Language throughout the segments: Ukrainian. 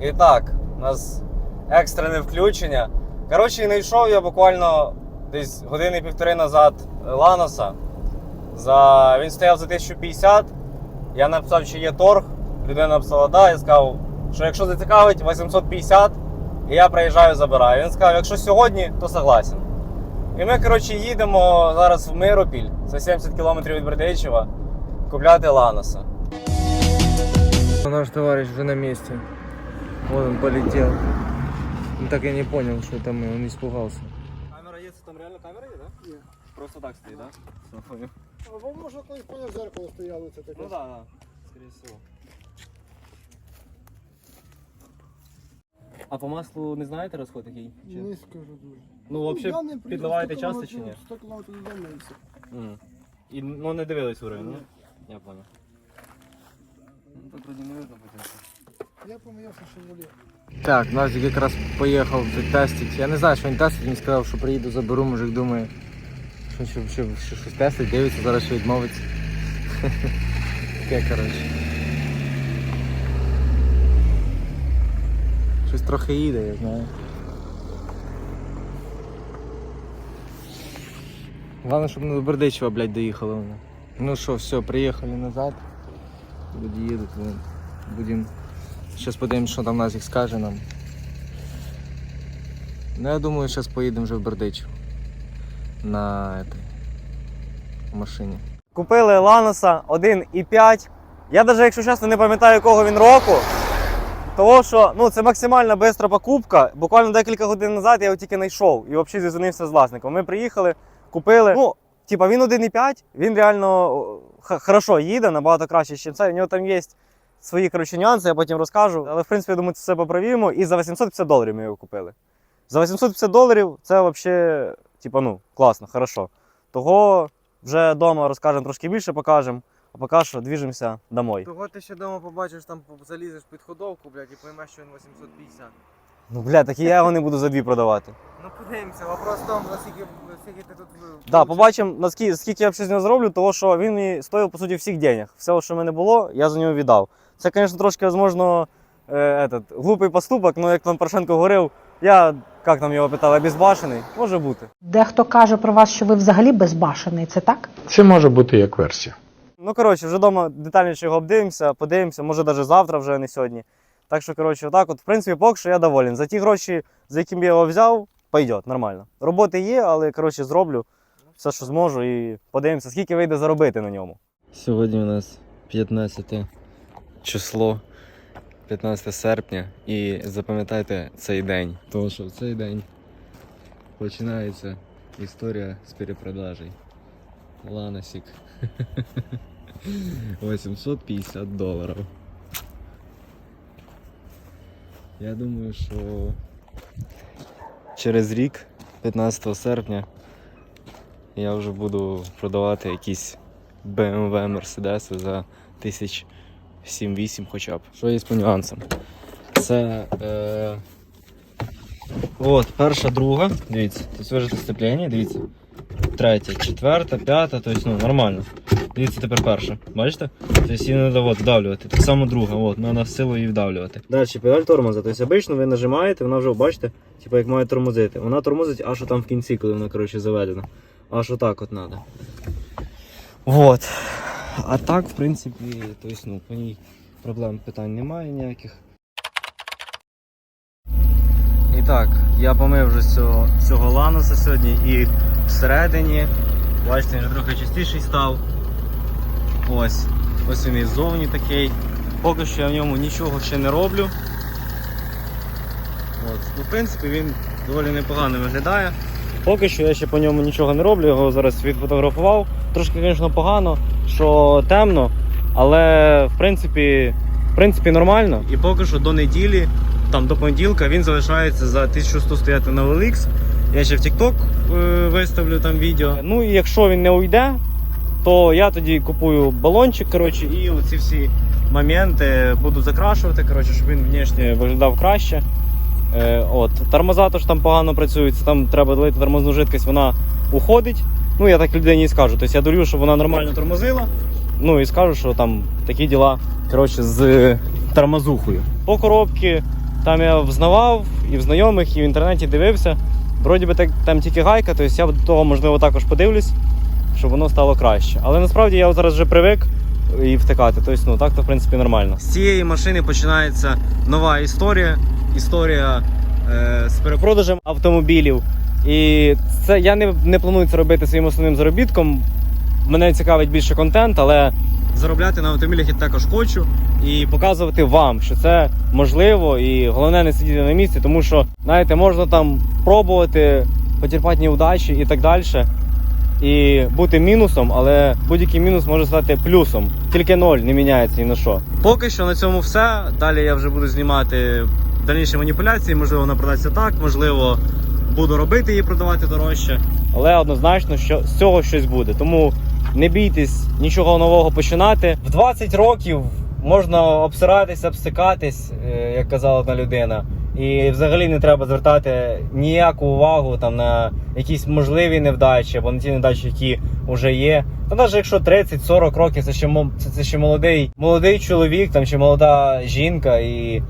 І так, у нас екстрене включення. Коротше, знайшов я буквально десь години півтори назад Ланоса. За... Він стояв за 1050. Я написав, чи є торг. Людина написала, да, я сказав, що якщо зацікавить 850, і я приїжджаю, забираю. Він сказав, якщо сьогодні, то согласен. І ми, коротше, їдемо зараз в Миропіль, це 70 км від Бердичева, купляти Ланоса. Наш товарищ уже на месте. Вот он полетел. Он так и не понял, что это мы, он испугался. Камера це там реально камера є, так? Є. Просто так стоїть, так? Або може колись поняв зеркало стояло, це таке. Ну так, так, скоріше всього. А по маслу не знаєте розход який? Чи- Не скажу дуже. Ну, я взагалі, не підливаєте 100 часто чи ні? кілометрів- 100 кілометрів і. Мгм. І ну не дивились уровень, Ні. ні? Я понял. Ну так вроді не видно буде. Я помиявся, що волі. Так, Назик якраз поїхав тестить. Я не знаю, що він тестить, він сказав, що приїду, заберу, мужик думає, що, що, що, що щось тестить, дивиться, зараз ще відмовиться. Таке, коротше. Щось трохи їде, я знаю. Главное, щоб не до Бердичева, блядь, доїхали вони. Ну що, все, приїхали назад. Люди їдуть, будемо Сейчас подивимось, що там Назік скаже нам. Ну, я думаю, зараз поїдемо вже в Бердичів. На этой машині. Купили Ланоса 1,5. Я навіть, якщо чесно, не пам'ятаю, якого він року. Того, що ну, це максимально швидка покупка. Буквально декілька годин назад я його тільки знайшов і взагалі зізвонився з власником. Ми приїхали, купили. Ну, типа він 1,5, він реально о, хорошо їде, набагато краще, ніж це. У нього там є свої коротше, нюанси, я потім розкажу. Але в принципі, я думаю, це все поправімо. І за 850 доларів ми його купили. За 850 доларів це взагалі, типа, ну, класно, хорошо. Того вже вдома розкажемо трошки більше, покажемо. А поки що двіжимося домой. Того ти ще вдома побачиш, там залізеш під ходовку, блядь, і поймеш, що він 850. Ну, бля, так і я його не буду за дві продавати. Ну подивимося, вопрос в тому, наскільки, наскільки ти тут ви- Да, побачимо, наскільки скільки я взагалі з нього зроблю, тому що він мені стоїв, по суті, всіх денег. Все, що в мене було, я за нього віддав. Це, звісно, трошки, можливо, е, этот, глупий поступок, але як там Порошенко говорив, я, як там його питали, безбашений, може бути. Дехто каже про вас, що ви взагалі безбашений, це так? Це може бути як версія. Ну, коротше, вже вдома детальніше його обдивимося, подивимося, може навіть завтра, вже а не сьогодні. Так що, коротше, отак, от, в принципі, поки що я доволен. За ті гроші, за які я його взяв, пойде, нормально. Роботи є, але коротше, зроблю все, що зможу, і подивимося, скільки вийде заробити на ньому. Сьогодні у нас 15 число, 15 серпня, і запам'ятайте цей день. Тому що в цей день починається історія з перепродажей. Ланосік. 850 доларів. Я думаю, що через рік, 15 серпня, я вже буду продавати якісь BMW Mercedes за тисяч 7-8 хоча б. Що є по нюансам? Це. Е... От, перша, друга. Дивіться, тут вижите сцеплення, дивіться. Третя, четверта, п'ята, тобто ну, нормально. Дивіться тепер перша. Бачите? Тобто її треба от, вдавлювати. Так само друга, от, треба в силу її вдавлювати. Далі педаль тормоза. Тобто обично ви нажимаєте, вона вже бачите, типу як має тормозити. Вона тормозить аж там в кінці, коли вона коротше заведена. Аж отак от треба. Вот. А так, в принципі, то есть, ну, по ній проблем питань немає ніяких. І так, я помив вже цього, цього лануса сьогодні і всередині. Бачите, він вже трохи чистіший став. Ось. Ось він і ззовні такий. Поки що я в ньому нічого ще не роблю. От. Ну, в принципі, він доволі непогано виглядає. Поки що я ще по ньому нічого не роблю, його зараз відфотографував. Трошки, звісно, погано, що темно, але в принципі, в принципі нормально. І поки що до неділі, там до понеділка, він залишається за 1100 стояти на OLX. Я ще в TikTok е, виставлю там відео. Ну і якщо він не уйде, то я тоді купую балончик, коротше, і оці всі моменти буду закрашувати, коротше, щоб він внешне виглядав краще. Е, от. Тормоза теж там погано працюють, там треба долити тормозну жидкость, вона уходить. Ну, я так людині і скажу. Тобто я долю, щоб вона нормально тормозила. Ну і скажу, що там такі діла коротше, з тормозухою. По коробці Там я взнавав і в знайомих, і в інтернеті дивився. Вроді би так, там тільки гайка, тобто я до того, можливо, також подивлюсь, щоб воно стало краще. Але насправді я зараз вже привик і втикати. Тобто, ну так то в принципі нормально. З цієї машини починається нова історія. Історія е, з перепродажем автомобілів. І це я не, не планую це робити своїм основним заробітком. Мене цікавить більше контент, але заробляти на автомобілях я також хочу і показувати вам, що це можливо, і головне не сидіти на місці, тому що знаєте, можна там пробувати, потерпати неудачі і так далі. І бути мінусом, але будь-який мінус може стати плюсом. Тільки ноль не міняється ні на що. Поки що на цьому все. Далі я вже буду знімати дальніші маніпуляції. Можливо, вона продається так, можливо, буду робити її продавати дорожче. Але однозначно, що з цього щось буде. Тому не бійтесь нічого нового починати. В 20 років можна обсиратися, обсикатись, е, як казала одна людина. І взагалі не треба звертати ніяку увагу там на якісь можливі невдачі або на ті невдачі, які вже є. Та навіть якщо 30-40 років, це ще це, це ще молодий, молодий чоловік там чи молода жінка, і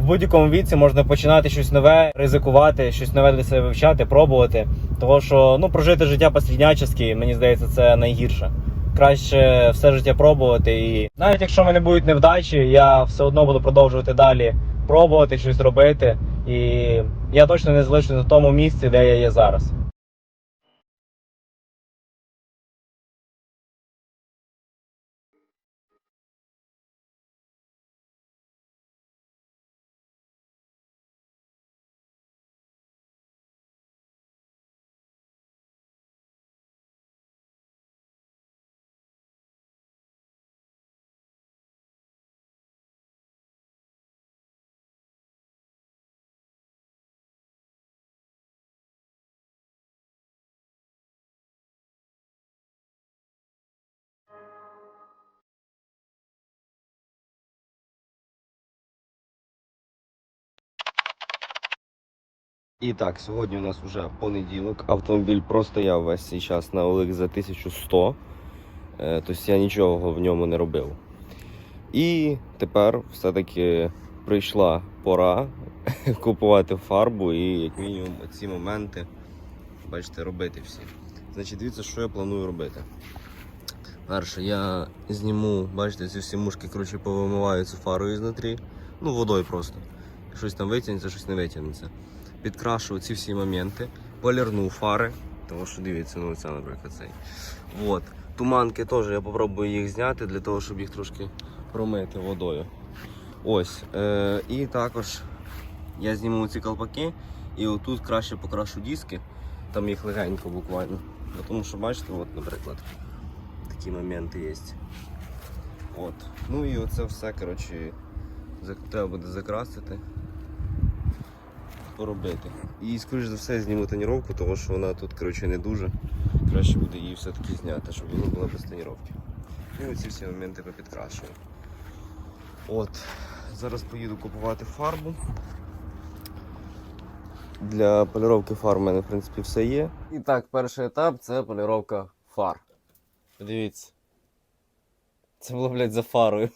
в будь-якому віці можна починати щось нове, ризикувати, щось нове для себе вивчати, пробувати. Тому що ну прожити життя посріднячески, мені здається, це найгірше. Краще все життя пробувати. І навіть якщо в мене будуть невдачі, я все одно буду продовжувати далі пробувати щось робити. І я точно не залишусь на тому місці, де я є зараз. І так, сьогодні у нас вже понеділок. Автомобіль простояв весь цей час на Олег за 1100. Е, Тобто я нічого в ньому не робив. І тепер все-таки прийшла пора купувати фарбу і, як мінімум, ці моменти, бачите, робити всі. Значить, дивіться, що я планую робити. Перше, я зніму, бачите, ці всі мушки, коротше, повимиваю цю фару ізнутрі. Ну, водою просто. Щось там витягнеться, щось не витягнеться підкрашу ці всі моменти, полірну фари, тому що дивіться, ну це, наприклад, цей. От. Туманки теж я попробую їх зняти для того, щоб їх трошки промити водою. Ось. Е, і також я зніму ці колпаки і отут краще покрашу диски, там їх легенько буквально. Тому що бачите, от, наприклад, такі моменти є. От. Ну і оце все, коротше, треба буде закрасити поробити. І скоріш за все зніму тоніровку, тому що вона тут коротше, не дуже. Краще буде її все-таки зняти, щоб вона була без тоніровки. І оці всі моменти попідкрашую. От. Зараз поїду купувати фарбу. Для поліровки фар в мене, в принципі, все є. І так, перший етап це поліровка фар. Подивіться. Це було, блядь, за фарою.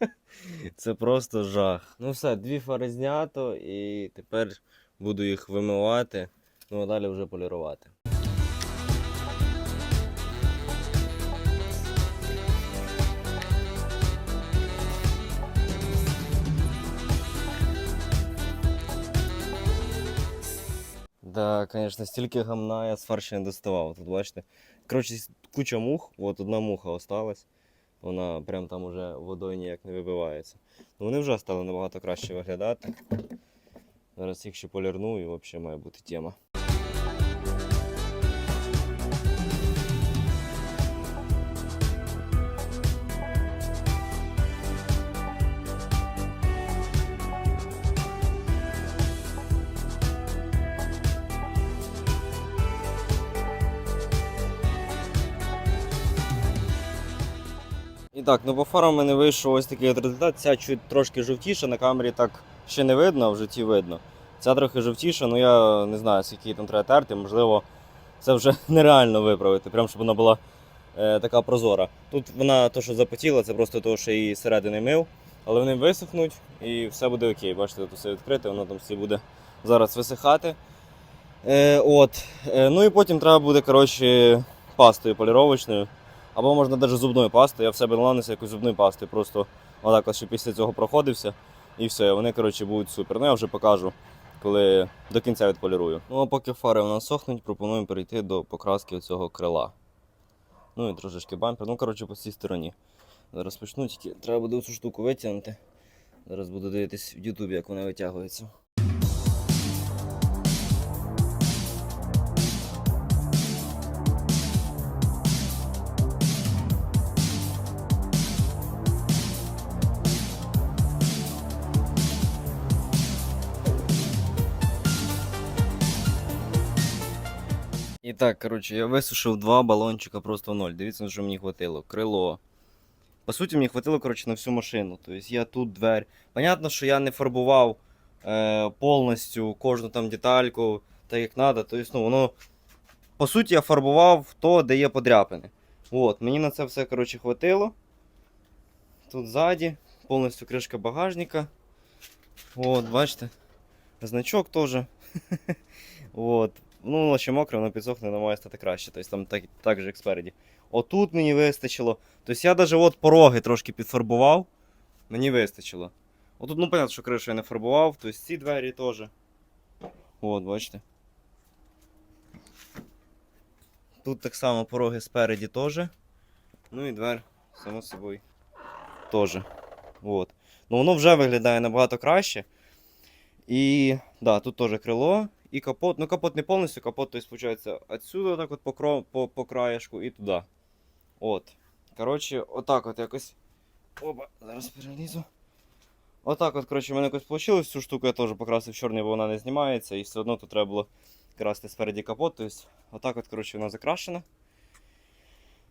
Це просто жах. Ну все, дві фари знято і тепер буду їх вимивати, ну а далі вже полірувати. Да, звісно, стільки гамна я з фар ще не доставав. Тут бачите. Коротше, куча мух, от одна муха осталась. Вона прям там уже водою ніяк не вибивається. Ну, вони вже стали набагато краще виглядати. Зараз їх ще полірну і взагалі має бути тема. І так, ну по фарам мене вийшов ось такий от результат. Ця чуть трошки жовтіша, на камері так ще не видно, а в житті видно. Ця трохи жовтіша, ну я не знаю, скільки там треба терти, можливо, це вже нереально виправити, прям щоб вона була е, така прозора. Тут вона то, що запотіла, це просто того, що її зсередини мив. але вони висохнуть і все буде окей. Бачите, тут все відкрите, воно там все буде зараз висихати. Е, от. Е, ну і потім треба буде коротше, пастою поліровочною. Або можна навіть зубною пастою. Я в себе наламнився якоюсь зубною пастою. Просто отак ось ще після цього проходився. І все, вони коротше, будуть супер. Ну я вже покажу, коли до кінця відполірую. Ну а поки фари у нас сохнуть, пропонуємо перейти до покраски цього крила. Ну і трошечки бампер. Ну, коротше, по цій стороні. Зараз почну, тільки треба буде цю штуку витягнути. Зараз буду дивитись в Ютубі, як вона витягується. І так, коротше, я висушив два балончика просто в ноль. Дивіться, що мені хватило. Крило. По суті, мені хватило коротше, на всю машину. Тобто я тут дверь. Понятно, що я не фарбував е, повністю кожну там детальку, так як треба. Тобто, ну, воно. По суті, я фарбував то, де є подряпини. От, мені на це все коротше, хватило. Тут ззаді, повністю кришка багажника. От, бачите. Значок теж. От. Ну, воно ще мокре, воно підсохне, воно має стати краще. Тобто там так, так же, як спереді. Отут мені вистачило. Тобто я навіть от пороги трошки підфарбував. Мені вистачило. Отут, ну, понятно, що кришу я не фарбував, тобто ці двері теж. От, бачите. Тут так само пороги спереді теж. Ну і двер, само собою, теж. От. Ну воно вже виглядає набагато краще. І да, тут теж крило і капот. Ну, капот не повністю, капот, то есть, получается, так от по, кро... по, по краєшку і туди. От. Коротше, отак от якось. Опа, зараз перелізу. Отак от, коротше, в мене якось вийшло. Цю штуку я теж покрасив чорний, бо вона не знімається. І все одно тут треба було красти спереді капот. Тобто, отак от, коротше, вона закрашена.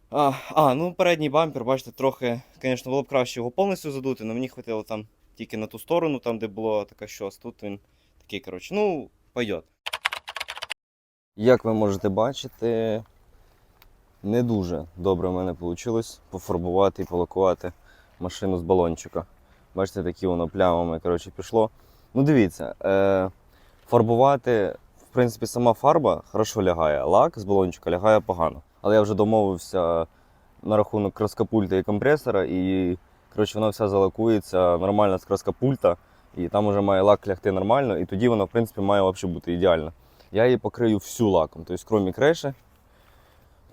А, а, ну передній бампер, бачите, трохи, звісно, було б краще його повністю задути, але мені хватило там тільки на ту сторону, там, де була така щось. Тут він такий, коротше, ну, пойдет. Як ви можете бачити, не дуже добре в мене вийшло пофарбувати і полакувати машину з балончика. Бачите, такі воно плямами коротше, пішло. Ну, дивіться, е, фарбувати, в принципі, сама фарба хорошо лягає, лак з балончика лягає погано. Але я вже домовився на рахунок краскопульта і компресора, і коротше, вона вся залакується нормально з краскопульта, і там вже має лак лягти нормально, і тоді вона, в принципі, має взагалі бути ідеально. Я її покрию всю лаком, тобто, крім криші.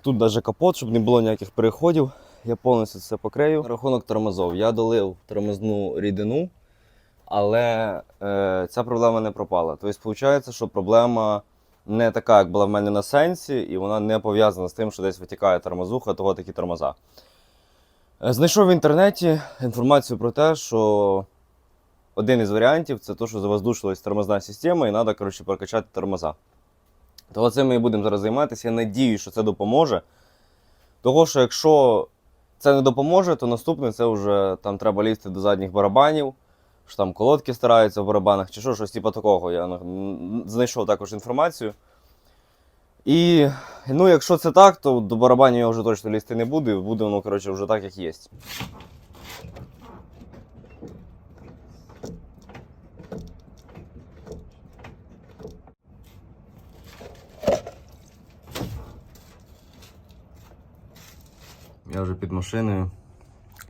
Тут навіть капот, щоб не було ніяких переходів. Я повністю це покрию. Рахунок тормозов. Я долив тормозну рідину, але е, ця проблема не пропала. Тобто, виходить, що проблема не така, як була в мене на сенсі, і вона не пов'язана з тим, що десь витікає тормозуха, того такі тормоза. Е, Знайшов в інтернеті інформацію про те, що один із варіантів це те, що завоздушилась тормозна система, і треба коротше, прокачати тормоза. Того цим ми і будемо зараз займатися. Я надію, що це допоможе. Того, що якщо це не допоможе, то наступне це вже там треба лізти до задніх барабанів, що там колодки стараються в барабанах, чи що, щось типу такого. Я знайшов також інформацію. І ну, якщо це так, то до барабанів я вже точно лізти не буду, буде воно коротше, вже так, як є. Я вже під машиною.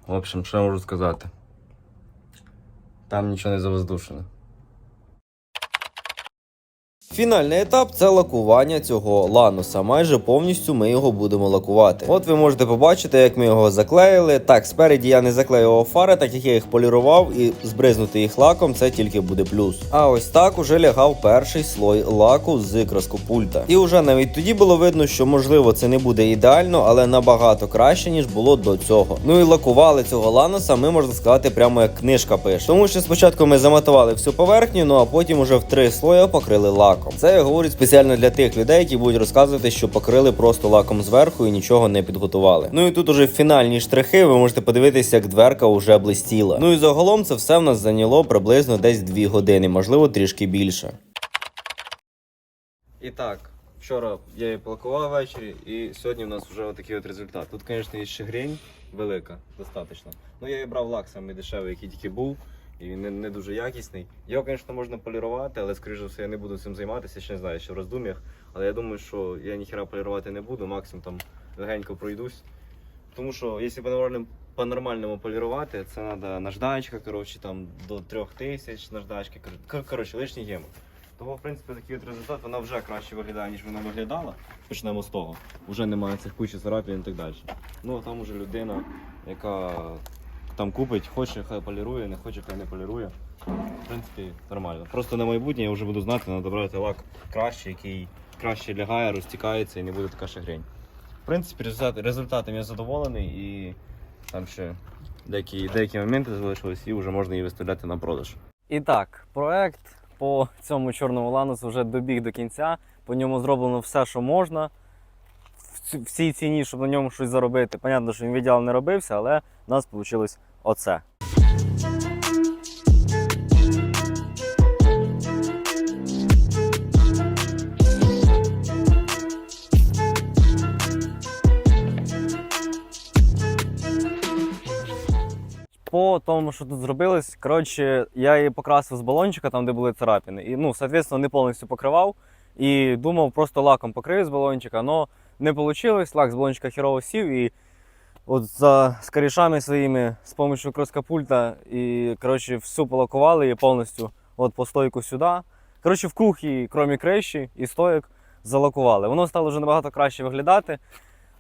В общем, що я можу сказати? Там нічого не завоздушено. Фінальний етап це лакування цього лануса. Майже повністю ми його будемо лакувати. От ви можете побачити, як ми його заклеїли. Так, спереді я не заклеював фари, так як я їх полірував, і збризнути їх лаком це тільки буде плюс. А ось так уже лягав перший слой лаку з краскопульта. І вже навіть тоді було видно, що можливо це не буде ідеально, але набагато краще, ніж було до цього. Ну і лакували цього лануса, ми можна сказати, прямо як книжка пише. Тому що спочатку ми заматували всю поверхню, ну а потім уже в три слоя покрили лаком. Це я говорю спеціально для тих людей, які будуть розказувати, що покрили просто лаком зверху і нічого не підготували. Ну і тут уже фінальні штрихи, ви можете подивитися, як дверка вже блистіла. Ну і загалом це все в нас зайняло приблизно десь 2 години, можливо, трішки більше. І так, вчора я її полакував ввечері, і сьогодні в нас вже отакий от результат. Тут, звісно, є ще грінь, велика, достатньо. Ну я і брав лак самий дешевий, який тільки був, і він не, не дуже якісний. Його, звісно, можна полірувати, але скоріше за все я не буду цим займатися, ще не знаю, ще в роздум'ях. Але я думаю, що я ніхера полірувати не буду, максимум там легенько пройдусь. Тому що якщо по-нормальному, по-нормальному полірувати, це треба наждачка, коротше, там до 3000 наждачки. кор- Коротше, лишній гемор. Того, в принципі, такий от результат, вона вже краще виглядає, ніж вона виглядала. Почнемо з того. Вже немає цих кучі царапин і так далі. Ну, а там уже людина, яка там купить, хоче, хай полірує, не хоче, хай не полірує. В принципі, нормально. Просто на майбутнє я вже буду знати, треба брати лак краще, який краще лягає, розтікається і не буде така шагрень. В принципі, результат, результатом я задоволений і там ще деякі, деякі моменти залишились і вже можна її виставляти на продаж. І так, проект по цьому чорному ланусу вже добіг до кінця. По ньому зроблено все, що можна. В цій ціні, щоб на ньому щось заробити. Понятно, що він в ідеал не робився, але в нас вийшло оце. По тому, що тут зробилось, коротше, я її покрасив з балончика, там, де були царапини. І, ну, соответственно, не повністю покривав. І думав, просто лаком покрию з балончика, але не вийшло. Лак з балончика херово сів. І от за корішами своїми з допомогою кроскапульта і коротше, всю полакували її повністю от по стойку сюди. Коротше, в круг і крім криші і стоїк залакували. Воно стало вже набагато краще виглядати.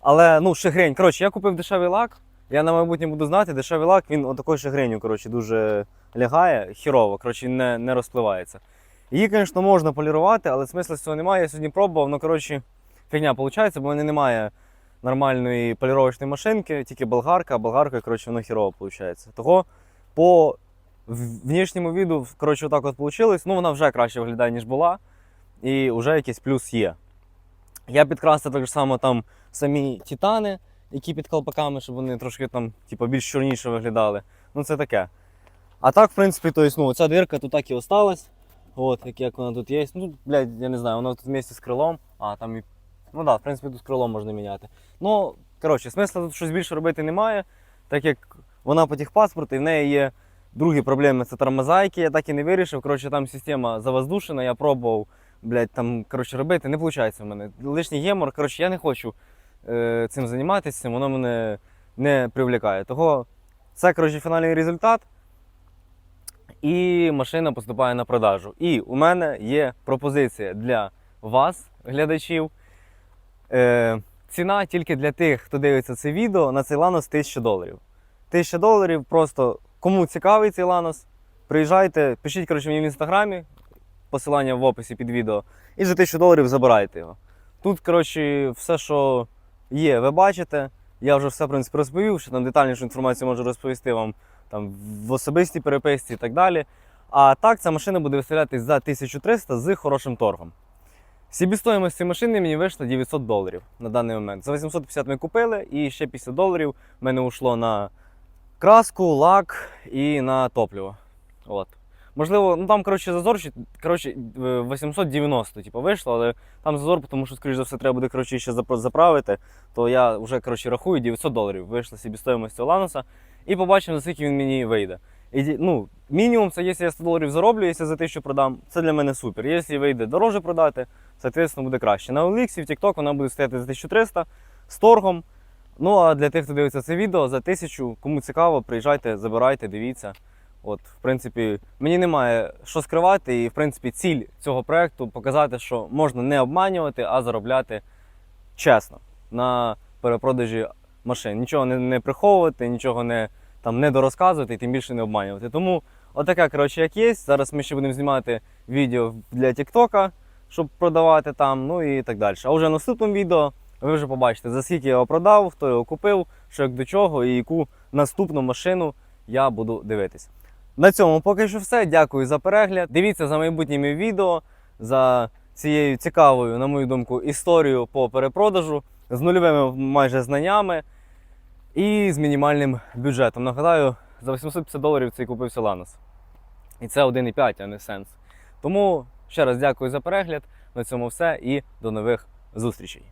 Але ну, шигрень. Коротше, я купив дешевий лак. Я на майбутнє буду знати, дешевий лак, він отакою шагреню, коротше, дуже лягає, хірово, коротше, не, не розпливається. Її, звісно, можна полірувати, але смисла цього немає. Я сьогодні пробував, ну коротше, фігня виходить, бо в мене немає нормальної поліровочної машинки, тільки болгарка, а болгаркою, коротше, воно хірово виходить. Того по внішньому віду, коротше, отак от вийшло. Ну, вона вже краще виглядає, ніж була, і вже якийсь плюс є. Я підкрасив так само там самі титани, які під колпаками, щоб вони трошки там, типу, більш чорніше виглядали. Ну, це таке. А так, в принципі, то ну, ця дирка тут так і осталась. От, як, як вона тут є. Ну, блядь, я не знаю, вона тут вместе з крилом. А, там і. Ну так, да, в принципі, тут крилом можна міняти. Ну, коротше, смисла тут щось більше робити немає, так як вона по техпаспорту, і в неї є другі проблеми це тормозайки, я так і не вирішив. Коротше, там система завоздушена, я пробував, блядь, там, коротше, робити, не виходить в мене. Лишній гемор, коротше, я не хочу е, цим займатися, цим воно мене не привлікає. Того це, коротше, фінальний результат. І машина поступає на продажу. І у мене є пропозиція для вас, глядачів. Е, ціна тільки для тих, хто дивиться це відео, на цей ланос 1000 доларів. 1000 доларів просто кому цікавий цей ланос, приїжджайте, пишіть коротше, мені в інстаграмі, посилання в описі під відео, і за 1000 доларів забирайте його. Тут, коротше, все, що є, ви бачите. Я вже все в принципі розповів, що там детальнішу інформацію можу розповісти вам там, в особистій переписці і так далі. А так, ця машина буде виставлятись за 1300 з хорошим торгом. Себістоїмость цієї машини мені вийшла 900 доларів на даний момент. За 850 ми купили, і ще 50 доларів в мене ушло на краску, лак і на топливо. От. Можливо, ну там коротше, зазор коротше, е, 890 типу, вийшло, але там зазор, тому що, скоріш за все, треба буде коротше, ще заправити. То я вже коротше, рахую 900 доларів вийшла собі цього лануса. І побачимо, за скільки він мені вийде. Ну, мінімум, це якщо я 100 доларів зароблю, якщо за 1000 продам, це для мене супер. Якщо вийде дороже продати, соответственно, буде краще. На OLX, в TikTok вона буде стояти за 1300 з торгом. Ну а для тих, хто дивиться це відео, за 1000, кому цікаво, приїжджайте, забирайте, дивіться. От, в принципі, мені немає що скривати, і в принципі ціль цього проекту показати, що можна не обманювати, а заробляти чесно на перепродажі машин. Нічого не, не приховувати, нічого не там не дорозказувати і тим більше не обманювати. Тому отаке, коротше, як є. Зараз ми ще будемо знімати відео для Тіктока, щоб продавати там, ну і так далі. А вже в наступному відео ви вже побачите, за скільки я його продав, хто його купив, що як до чого і яку наступну машину я буду дивитись. На цьому поки що все. Дякую за перегляд. Дивіться за майбутніми відео, за цією цікавою, на мою думку, історією по перепродажу з нульовими майже знаннями і з мінімальним бюджетом. Нагадаю, за 850 доларів цей купився Ланос. І це 1,5, а не сенс. Тому ще раз дякую за перегляд. На цьому все і до нових зустрічей.